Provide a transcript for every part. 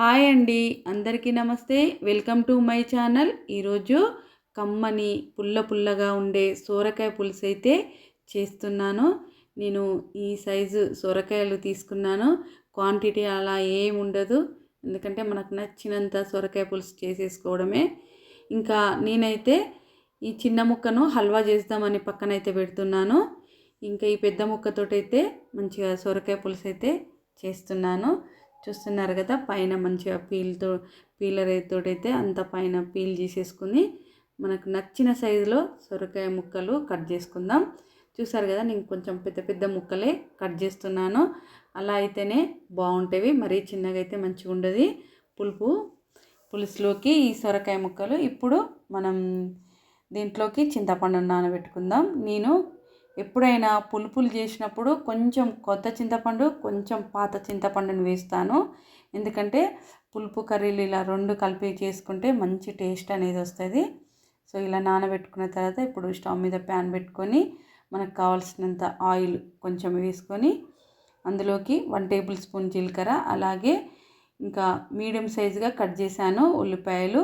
Hi అండి. అందరికీ నమస్తే. Welcome to my channel. ఈరోజు కమ్మని పుల్ల పుల్లగా ఉండే సోరకాయ పులుసు అయితే చేస్తున్నాను. నేను ఈ సైజు సొరకాయలు తీసుకున్నాను. క్వాంటిటీ అలా ఏం ఉండదు. ఎందుకంటే మనకు నచ్చినంత సొరకాయ పులుసు చేసేసుకోవడమే. ఇంకా నేనైతే ఈ చిన్న ముక్కను హల్వా చేద్దామని పక్కనైతే పెడుతున్నాను. ఇంకా ఈ పెద్ద ముక్కతోటైతే మంచిగా సొరకాయ పులుసు అయితే చేస్తున్నాను. చూస్తున్నారు కదా పైన మంచిగా పీల్తో పీలర్ తోటైతే అంత పైన పీల్ చేసేసుకుని మనకు నచ్చిన సైజులో సొరకాయ ముక్కలు కట్ చేసుకుందాం. చూసారు కదా నేను కొంచెం పెద్ద పెద్ద ముక్కలే కట్ చేస్తున్నాను. అలా అయితేనే బాగుంటాయి మరీ చిన్నగా అయితే మంచిగా ఉండదు. పులుపు పులుసులోకి ఈ సొరకాయ ముక్కలు. ఇప్పుడు మనం దీంట్లోకి చింతపండు నానబెట్టుకుందాం. నేను ఎప్పుడైనా పులుపులు చేసినప్పుడు కొంచెం కొత్త చింతపండు కొంచెం పాత చింతపండుని వేస్తాను. ఎందుకంటే పులుపు కర్రీలు ఇలా రెండు కలిపి చేసుకుంటే మంచి టేస్ట్ అనేది వస్తుంది. సో ఇలా నానబెట్టుకున్న తర్వాత ఇప్పుడు స్టవ్ మీద ప్యాన్ పెట్టుకొని మనకు కావాల్సినంత ఆయిల్ కొంచెం వేసుకొని అందులోకి వన్ టేబుల్ స్పూన్ జీలకర్ర అలాగే ఇంకా మీడియం సైజుగా కట్ చేశాను ఉల్లిపాయలు.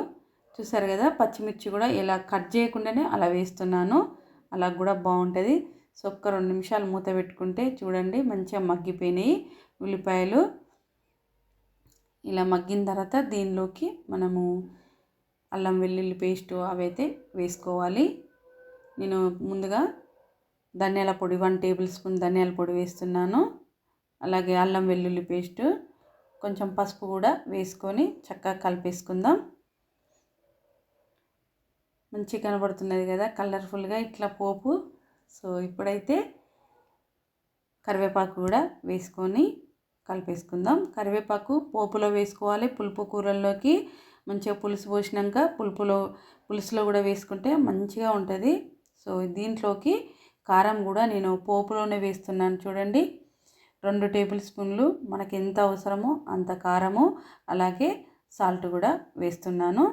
చూసారు కదా పచ్చిమిర్చి కూడా ఇలా కట్ చేయకుండానే అలా వేస్తున్నాను. అలా కూడా బాగుంటుంది. సో ఒక్క రెండు నిమిషాలు మూత పెట్టుకుంటే చూడండి మంచిగా మగ్గిపోయినాయి ఉల్లిపాయలు. ఇలా మగ్గిన తర్వాత దీనిలోకి మనము అల్లం వెల్లుల్లి పేస్ట్ అవైతే వేసుకోవాలి. నేను ముందుగా ధనియాల పొడి వన్ టేబుల్ స్పూన్ ధనియాల పొడి వేస్తున్నాను. అలాగే అల్లం వెల్లుల్లి పేస్ట్ కొంచెం పసుపు కూడా వేసుకొని చక్కగా కలిపేసుకుందాం. మంచిగా కనబడుతున్నది కదా కలర్ఫుల్గా ఇట్లా పోపు సో ఇప్పుడైతే కరివేపాకు కూడా వేసుకొని కలిపేసుకుందాం. కరివేపాకు పోపులో వేసుకోవాలి. పులుపు కూరల్లోకి మంచిగా పులుసు పోసినాక పులుపులో పులుసులో కూడా వేసుకుంటే మంచిగా ఉంటుంది. సో దీంట్లోకి కారం కూడా నేను పోపులోనే వేస్తున్నాను చూడండి. రెండు టేబుల్ స్పూన్లు మనకి ఎంత అవసరమో అంత కారము అలాగే సాల్ట్ కూడా వేస్తున్నాను.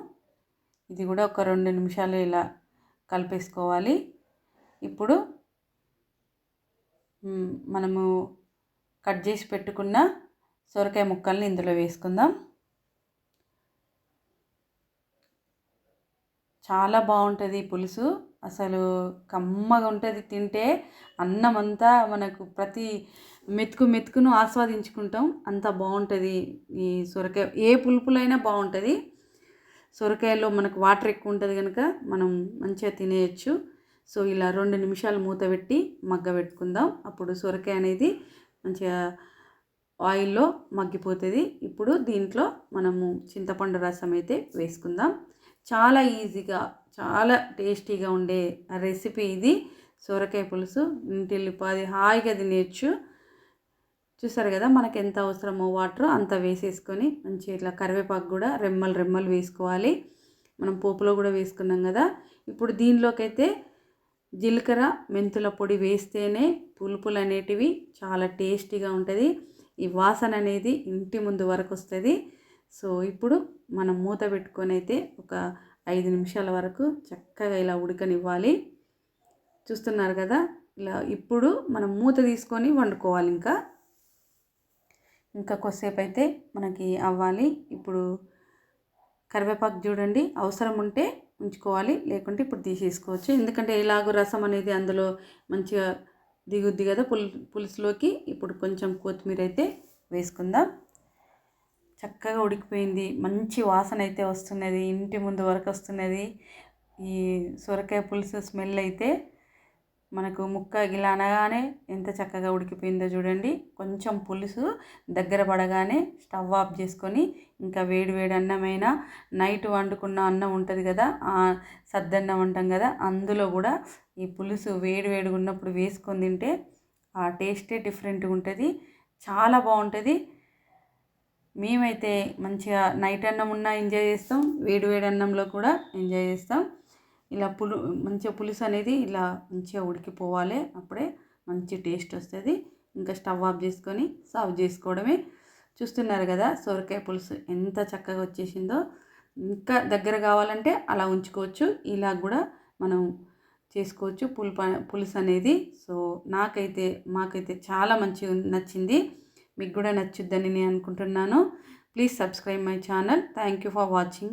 ఇది కూడా ఒక రెండు నిమిషాలు ఇలా కలిపేసుకోవాలి. ఇప్పుడు మనము కట్ చేసి పెట్టుకున్న సొరకాయ ముక్కల్ని ఇందులో వేసుకుందాం. చాలా బాగుంటుంది పులుసు. అసలు కమ్మగా ఉంటుంది తింటే అన్నం అంతా మనకు ప్రతి మెతుకు మెతుకును ఆస్వాదించుకుంటాం. అంత బాగుంటుంది ఈ సొరకాయ ఏ పులుపులైనా బాగుంటుంది. సొరకాయలో మనకు వాటర్ ఎక్కువ ఉంటుంది కనుక మనం మంచిగా తినేయచ్చు. సో ఇలా రెండు నిమిషాలు మూత పెట్టి మగ్గ పెట్టుకుందాం. అప్పుడు సొరకాయ అనేది మంచిగా ఆయిల్లో మగ్గిపోతుంది. ఇప్పుడు దీంట్లో మనము చింతపండు రసం అయితే వేసుకుందాం. చాలా ఈజీగా చాలా టేస్టీగా ఉండే రెసిపీ ఇది. సొరకాయ పులుసు ఇంటిల్లిపాది హాయిగా తినేయచ్చు. చూసారు కదా మనకు ఎంత అవసరమో వాటర్ అంత వేసేసుకొని మంచి ఇట్లా కరివేపాకు కూడా రెమ్మలు రెమ్మలు వేసుకోవాలి. మనం పోపులో కూడా వేసుకున్నాం కదా. ఇప్పుడు దీనిలోకైతే జీలకర్ర మెంతుల పొడి వేస్తేనే పులుపులు అనేటివి చాలా టేస్టీగా ఉంటుంది. ఈ వాసన అనేది ఇంటి ముందు వరకు వస్తుంది. సో ఇప్పుడు మనం మూత పెట్టుకొని అయితే ఒక ఐదు నిమిషాల వరకు చక్కగా ఇలా ఉడకనివ్వాలి. చూస్తున్నారు కదా? ఇలా ఇప్పుడు మనం మూత తీసుకొని వండుకోవాలి ఇంకా. ఇంకా కొద్దిసేపు అయితే మనకి అవ్వాలి. ఇప్పుడు కరివేపాకు చూడండి అవసరం ఉంటే ఉంచుకోవాలి లేకుంటే ఇప్పుడు తీసేసుకోవచ్చు. ఎందుకంటే ఇలాగ రసం అనేది అందులో మంచిగా దిగుద్ది కదా పుల్ పులుసులోకి. ఇప్పుడు కొంచెం కొత్తిమీర అయితే వేసుకుందాం. చక్కగా ఉడికిపోయింది. మంచి వాసన అయితే వస్తున్నది. ఇంటి ముందు వరకు వస్తున్నది. ఈ సొరకాయ పులుసు స్మెల్ అయితే మనకు ముక్క ఇలా అనగానే ఎంత చక్కగా ఉడికిపోయిందో చూడండి. కొంచెం పులుసు దగ్గర పడగానే స్టవ్ ఆఫ్ చేసుకొని ఇంకా వేడి వేడి అన్నమైనా నైట్ వండుకున్న అన్నం ఉంటుంది కదా సద్దన్నం అంటాం కదా అందులో కూడా ఈ పులుసు వేడి వేడిగా ఉన్నప్పుడు వేసుకొని తింటే ఆ టేస్టే డిఫరెంట్గా ఉంటుంది. చాలా బాగుంటుంది. మేమైతే మంచిగా నైట్ అన్నం ఉన్నా ఎంజాయ్ చేస్తాం వేడి వేడి అన్నంలో కూడా ఎంజాయ్ చేస్తాం. ఇలా పులు మంచిగా పులుసు అనేది ఇలా మంచిగా ఉడికిపోవాలి. అప్పుడే మంచి టేస్ట్ వస్తుంది. ఇంకా స్టవ్ ఆఫ్ చేసుకొని సర్వ్ చేసుకోవడమే. చూస్తున్నారు కదా సొరకాయ పులుసు ఎంత చక్కగా వచ్చేసిందో. ఇంకా దగ్గర కావాలంటే అలా ఉంచుకోవచ్చు. ఇలా కూడా మనం చేసుకోవచ్చు పులుప పులుసు అనేది. సో నాకైతే మాకైతే చాలా మంచిగా నచ్చింది. మీకు కూడా నచ్చుద్దని నేను అనుకుంటున్నాను. Please subscribe my channel. Thank you for watching.